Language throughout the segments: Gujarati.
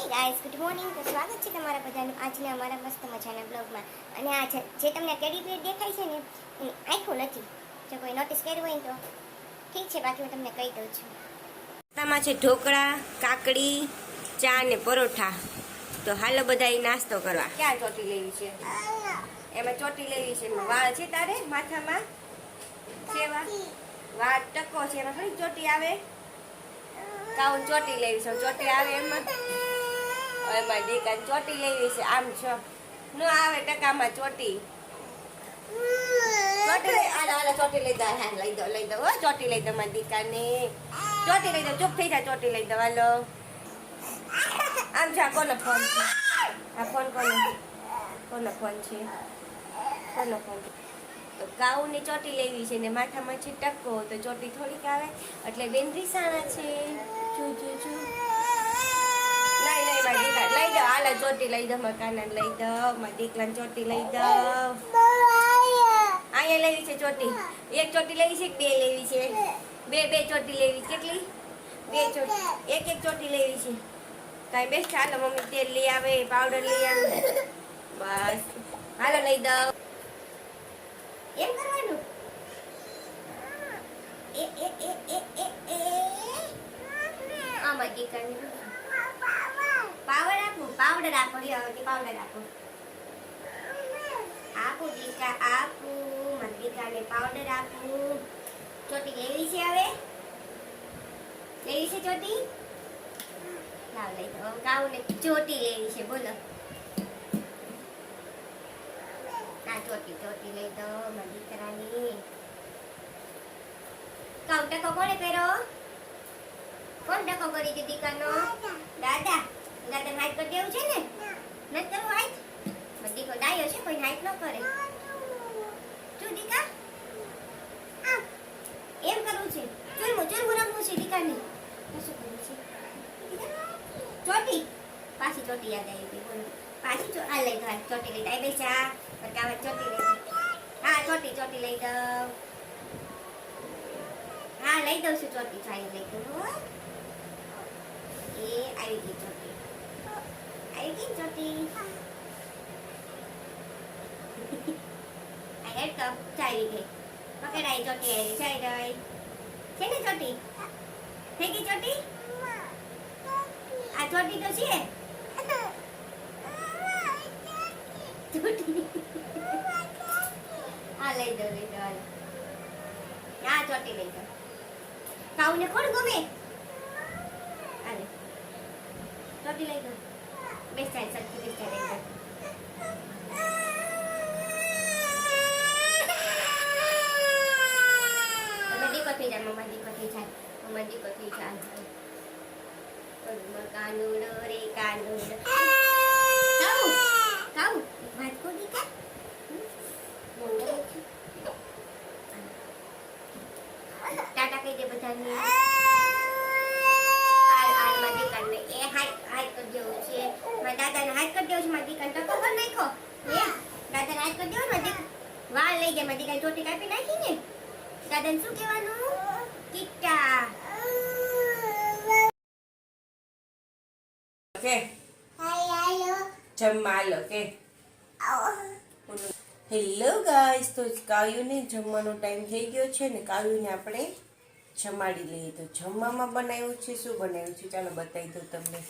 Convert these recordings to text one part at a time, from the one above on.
હે ગાઈસ ગુડ મોર્નિંગ તો સ્વાગત છે તમારા બધાનું આજના અમારા મસ્ત મજાના બ્લોગમાં. અને આ જે તમને ટેડી બેર દેખાય છે ને એની આંખો નથી. જો કોઈ નોટિસ કર્યું હોય ને તો ઠીક છે બાકી હું તમને કહી દઉં છું. નાસ્તામાં છે ઢોકળા કાકડી ચા ને પરોઠા. તો હાલો બધા નાસ્તો કરવા. ક્યાં ચોટી લેવી છે? એમાં ચોટી લેવી છે વાળ છે તારે માથામાં? સેવા વાળ વાળ ટકો છે એમાં. થોડી ચોટી આવે? કાઉન ચોટી લેવી છે? ચોટી આવે એમાં? એમાં દીકા ચોટી લેવી છે, આમ છો. ન આવે ટકામાં ચોટી. ચોટી ચોટી લઈ દો લઈ દો લઈ દો, હો, ચોટી લઈ દો મારી દીકાને. ચોટી લઈ દો, ચૂપ થઈ જા, ચોટી લઈ દો, હાલો. આમ છે, આ કોનો ફોન છે? આ ફોન કોનો કોનો ફોન છે? કોનો ફોન તો ગાઉની ચોટી લેવી છે ને માથામાં છે ટકો તો ચોટી થોડીક આવે. એટલે બેન રીસાણા છે. ચુ જુ ચુ નહીં નહીં મારી દીકરા લઈ દો. હાલો ચોટી લઈ દો મારા કાના લઈ દો, મારી દીકરાને ચોટી લઈ દો. અહીંયા લેવી છે ચોટી. એક ચોટી લેવી છે કે બે લેવી છે. બે બે ચોટી લેવી. કેટલી? બે ચોટી. એક એક ચોટી લેવી છે. કાંઈ બેસ્ટ? હાલો, મમ્મી તેલ લઈ આવે પાવડર લઈ આવે. બસ. હાલો, લઈ દો. એમ કરવાનું? એ એ એ એ એ એ. આમાં દીકરાને. પાવર આપો, પાવડર આપો, લ્યો પાવડર આપો. આપો દીકા આપો મારા દીકાને પાવડર આપો. ચોટી લેવી છે હવે? લેવી છે ચોટી? લાવ, લઈ તો કાઉને ચોટી લેવી છે, બોલો. ના, ચોટી ચોટી લઈ દો મન દીકરાની કાઉ ટકો કોણે કર્યો? કોણ ડખો કરી છે દીકાનો? દાદા. દાદા હાઈટ કરી દેવું છે ને? નથી કરવું હાઈટ? મારો દીકરો ડાયો છે કોઈ હાઈટ ન કરે. શું દીકા. એમ કરવું છે. ચૂરમું ચૂરમું રમવું છે દીકાની. શું કરવું છે? ચોટી. પાછી ચોટી યાદ આવી ગઈ, બોલો. પાછી ચો આ લઈ દો ચોટી લઈ દો આ બેસા બતાવે ચોટી લઈ હા, ચોટી ચોટી લઈ દઉં હા, લઈ દઉં છું ચોટી, ચાલી લઈ દઉં એ આવી ગઈ ચોટી આવી ગઈ ચોટી હેડ તો ચાલી ગઈ પકડાઈ ચોટી આવી ચાલી રહી છે ને ચોટી થઈ ગઈ ચોટી આ ચોટી. તો છે ચોટી આ લઈ દો લઈ દો આ ચોટી લઈ દો કાઉને કોણ ગમે? આલે ચોટી લઈ દો બેસ ચાલ સરખી બેસ ચાલ લઈ દો તમે દીકો થઈ જાય મમ્મા દીકો થઈ જાય મમ્મા દીકો થઈ જાય મમ્મા કાનુડો રે કાનુડો કાઉ કાઉ વાત કો દીકા ટાટા કહી દે બધાને આલ આલમાં દીકરાને એ હાઈટ હાઈટ કરી દેવું છે મારા દાદાને હાઈટ કરી દેવું છે મારા દીકરાને ટકો કરી નાખો હે દાદાને હાઈટ કરી દેવું ને દીક વાળ ગયા જાય કઈ ચોટી કાપી નાખી ને? દાદાને શું કહેવાનું? કિટ્ટા કે? જમવા લો કે? હેલો ગાઈસ, તો કાવ્યુને જમવાનો ટાઈમ થઈ ગયો છે ને કાવ્યુને આપણે જમાડી લઈએ. તો જમવામાં બનાવ્યું છે, શું બનાવ્યું છે? ચાલો બતાવી દઉં તમને.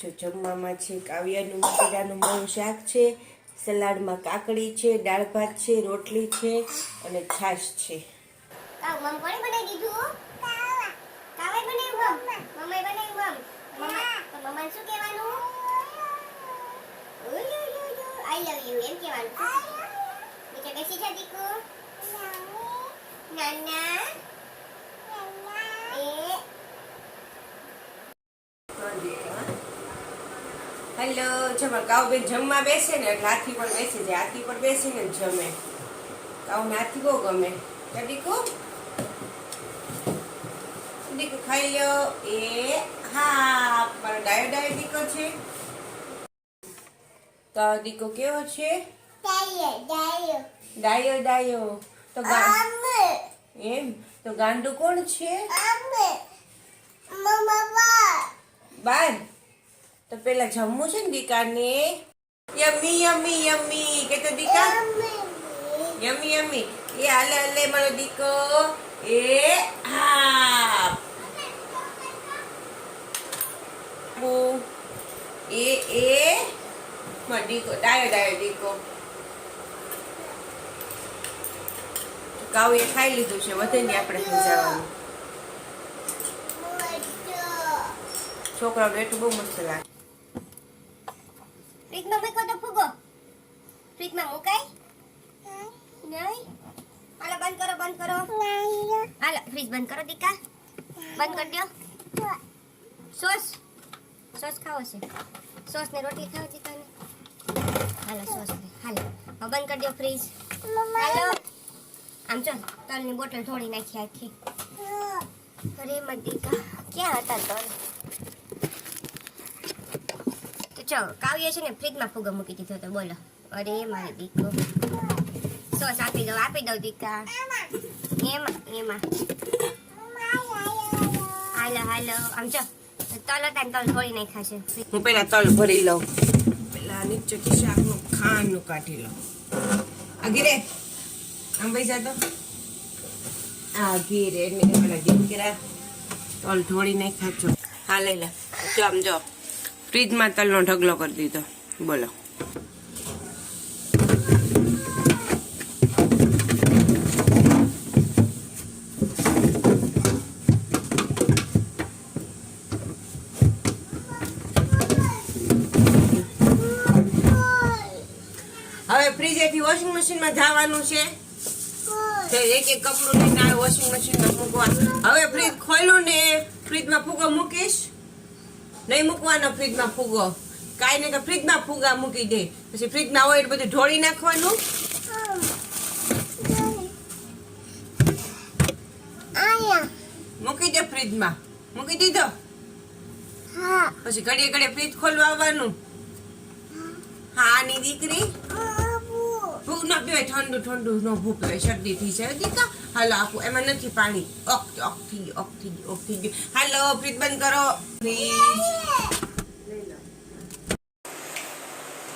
જો જમવામાં છે કાવ્યાનું બટેટાનું મોળું શાક છે. સલાડમાં કાકડી છે દાળ ભાત છે રોટલી છે અને છાશ છે કાવ મમ કોણે બનાવી દીધું કાવે બનાવ્યું મમ મમ્માએ બનાવ્યું મમ મમ્મા તો મમ્માને શું કહેવાનું આઈ લવ યુ એમ કહેવાનું નીચે બેસી જા દીકુ નાના એ હેલો પણ કાઉબેન જમવા બેસે ને એટલે હાથી પર બેસે છે હાથી પર બેસીને જ જમે. કાવને હાથી બહુ ગમે. ચડીકો દીકુ. ખાઈ લ્યો. એ હા મારો ડાયો ડાયો દીકો છે. તો દીકો કેવો છે? ડાયો ડાયો. તો ગા- એમ? તો ગાંડુ કોણ છે? બાર? તો પેલા જમવું છે ને દીકાને? યમી યમી યમી. કે તો દીકા? યમી યમી. એ હાલે હાલે મારો દીકો. એ હા એ એ. મારો દીકો. ડાયો ડાયો દીકો. કાવ્ય ખાઈ લીધું છે. વધે ને આપણે સમજાવવાનું. છોકરાઓ એટલું બહુ મસ્ત લાગે. ફ્રીજમાં મૂકો તો ફૂગો. ફ્રીજમાં મુકાય? નહીં? હાલો, બંધ કરો બંધ કરો. હાલો ફ્રીજ બંધ કરો, દીકા. બંધ કરી દો સોસ સોસ ખાવો છે. સોસ ને રોટી ખાવો દીકાને હાલો સોસ ને. હાલો બંધ કરી દો ફ્રીજ હાલો. આમ ચો તલની બોટલ ઢોળી નાખી આખી. અરે મદિકા ક્યાં હતા તલ? ચો કાવ્ય છે ને ફ્રીજમાં ફુગો મૂકી દીધો તો બોલો. અરે, મારે દીકો સોસ આપી દઉં આપી દઉં દીકા એમાં એમાં. હાલો હાલો, આમ જો, તલ હતા ને તલ થોડી નાખ્યા ખાશે હું પેલા તલ ભરી લઉં. પેલા નીચેથી શાકનું ખાંડનું કાઢી લઉં. આ ગીરે આમ ભાઈ જાતો આ ગીરે એટલે પેલા ઘી ગીરા તલ ઢોળી નાખ્યા છો. હા, લઈ લે. જો, આમ જો. ફ્રીજમાં તલનો ઢગલો કરી દીધો. બોલો. હવે ફ્રીજેથી વોશિંગ મશીનમાં જવાનું છે. તો એક એક કપડું લઈને વોશિંગ મશીનમાં મૂકવા હવે ફ્રીજ ખોલ્યું ને ફ્રીજમાં ફૂગો મૂકીશ. નહીં મૂકવાનો ફ્રીજમાં ફૂગો. કાંઈ નહીં કે ફ્રીજમાં ફૂગા મૂકી દે. પછી ફ્રીજમાં ના હોય એટલે બધું ઢોળી નાખવાનું. મૂકી દે ફ્રીજમાં. મૂકી દીધો? પછી ઘડીએ ઘડીએ ફ્રીજ ખોલવા આવવાનું. હા આની દીકરી? ન પીવાય ઠંડુ ઠંડુ નો ભૂખ પીવાય શરદી થઈ જાય દીકા હાલો આપું એમાં નથી પાણી. ઓક ઓક થઈ ગયું ઓક થઈ ગયું ઓક થઈ ગયું. હાલો ફ્રીજ બંધ કરો. ફ્રીજ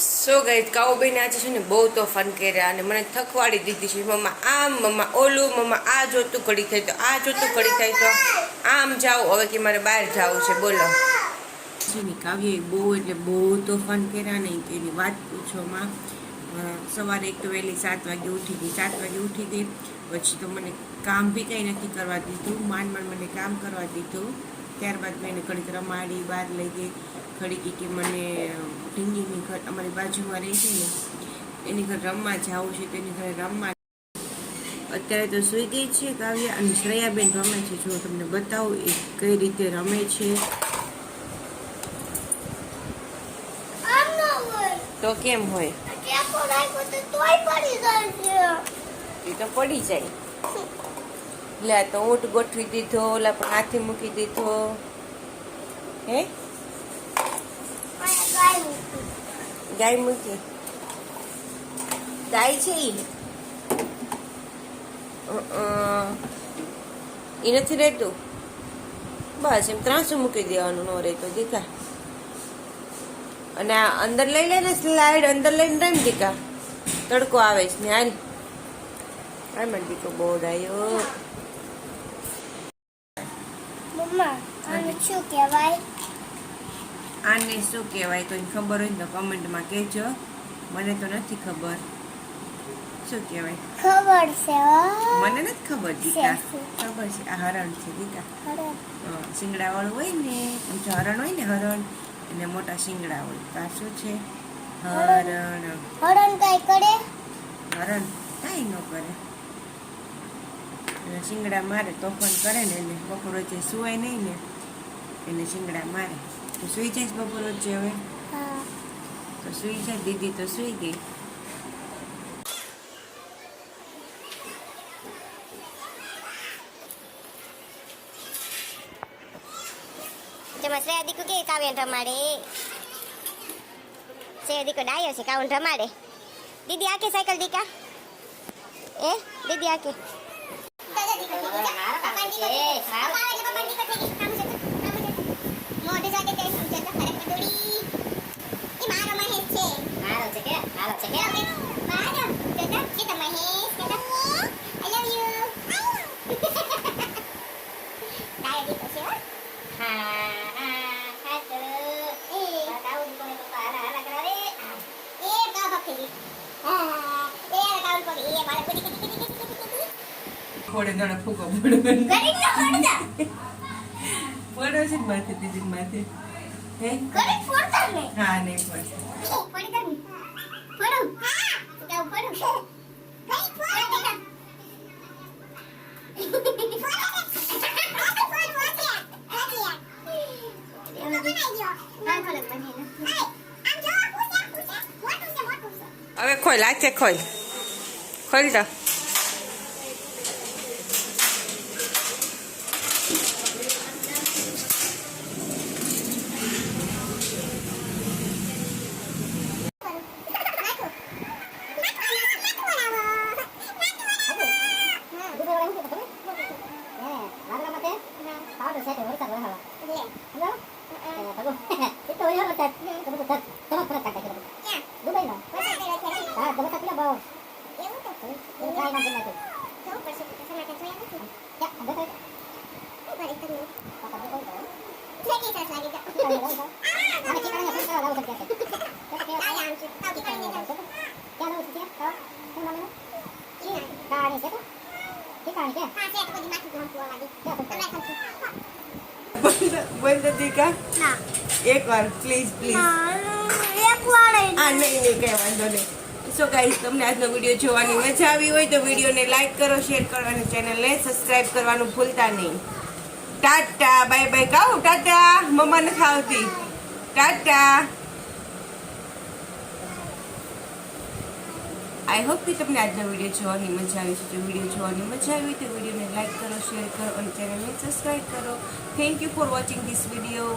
સો ગઈ કાઉબેન આજે છે ને બહુ તોફાન કર્યા અને મને થકવાડી દીધી છે. મમ્મા આમ મમ્મા ઓલું મમ્મા આ જોતું ઘડી થાય તો આ જોતું ઘડી થાય તો આમ જાઓ. હવે કે મારે બહાર જવું છે બોલો. છે ને કાવ્ય બહુ એટલે બહુ તોફાન કર્યા નહીં કે એની વાત પૂછો માં. અ, સવારે એક તો વહેલી સાત વાગે ઉઠી ગઈ. સાત વાગે ઉઠી ગઈ પછી તો મને કામ બી કંઈ નથી કરવા દીધું. માંડ માંડ મને કામ કરવા દીધું. ત્યારબાદ મેં એને ઘડીક રમાડી બહાર લઈ ગઈ. ઘડીક કે મને ઢીંગીની ઘર અમારી બાજુમાં રહે છે ને એની ઘર રમવા જવું છે તો એની ઘરે રમવા અત્યારે તો સૂઈ ગઈ છે કાવ્ય અને શ્રેયાબેન રમે છે. જો તમને બતાવું એ કઈ રીતે રમે છે. તો કેમ હોય? એ તો પડી જાય લે તો ઊંટ ગોઠવી દીધો ઓલા પણ હાથી મૂકી દીધો. હે? ગાય મૂકી. ગાય છે ઈ? એ નથી રહેતું? બસ એમ ત્રાસું મૂકી દેવાનું ન રહેતો દીકા અને આ અંદર લઈ લે ને સ્લાઇડ અંદર લઈને રેમ દીકા. તડકો આવે છે ને હાલ. હાલ મને દીકો બહુ ડાયો મમ્મા આને શું કહેવાય? આને શું કહેવાય કોઈને ખબર હોય ને તો કમેન્ટમાં કહેજો. મને તો નથી ખબર. શું કહેવાય? ખબર છે મને નથી ખબર દીકા. ખબર છે. આ હરણ છે દીકા. હરણ. શિંગડા વાળું હોય ને હરણ હોય ને હરણ. એને મોટા શિંગડા હોય. તો આ શું છે? હરણ. હરણ. કઈ કરે? હરણ કાંઈ ન કરે. અને શિંગડા મારે તોફાન કરે ને એને બપોર વચ્ચે સુવાય નહીં ને એને શિંગડા મારે. તો સુઈ જઈશ બપોર વચ્ચે હવે? તો સુઈ જાય દીદી તો સુઈ ગઈ. kawin tamari. Saya di kuda ayo si kawin tamari. Didi ake cycle dika. Eh, didi ake. Di sana kita. થોડે દાડા ફૂકો પડે. પડે છે માથે દીદી માથે? હે? કરી ફોડતા ને હા, નહીં પડશે ફોડી કર ફોડો હા તો ફોડો કઈ ફોડ હવે ખોલ આ છે ખોલ ખોલ દો. વાંધો નહીં સો ગાઈસ તમને આજનો વીડિયો જોવાની મજા આવી હોય તો વિડીયોને લાઈક કરો શેર કરો અને ચેનલને સબસ્ક્રાઇબ કરવાનું ભૂલતા નહીં ટાટા, બાય બાય. કહું ટાટા. મમ્મા નથી આવતી. ટાટા. આઈ હોપ કે તમને આજનો વીડિયો જોવાની મજા આવી છે. જો વીડિયો જોવાની મજા આવી તો વિડીયોને લાઈક કરો શેર કરો અને ચેનલને સબસ્ક્રાઈબ કરો. Thank you for watching this video